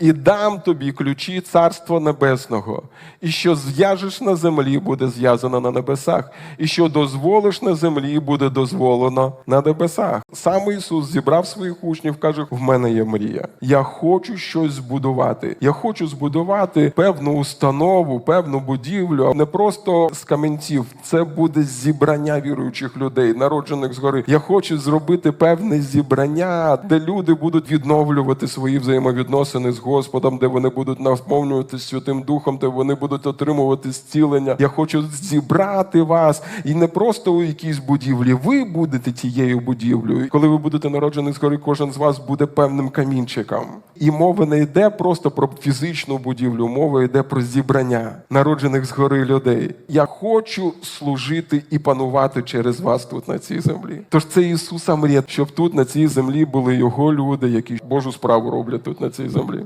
і дам тобі ключі Царства Небесного, і що зв'яжеш на землі, буде зв'язано на небесах, і що дозволиш на землі, буде дозволено на небесах. Сам Ісус зібрав своїх учнів, каже: в мене є мрія. Я хочу щось збудувати. Я хочу збудувати певну установу, певну будівлю, не просто з камінців. Це буде зібрання віруючих людей, народжених згори. Я хочу зробити певне зібрання, де люди будуть відновлювати свої взаємовідносини з Господом, де вони будуть наповнюватися Святим Духом, де вони будуть отримувати зцілення. Я хочу зібрати вас і не просто у якійсь будівлі. Ви будете тією будівлею. Коли ви будете народжені згори, кожен з вас буде певним камінчиком. І мова не йде просто про фізичну будівлю, мова йде про зібрання народжених згори людей. Я хочу служити і панувати через вас тут на цій землі. Тож це Ісуса мрія, щоб тут на цій землі були його люди, які Божу справу роблять тут на цій землі.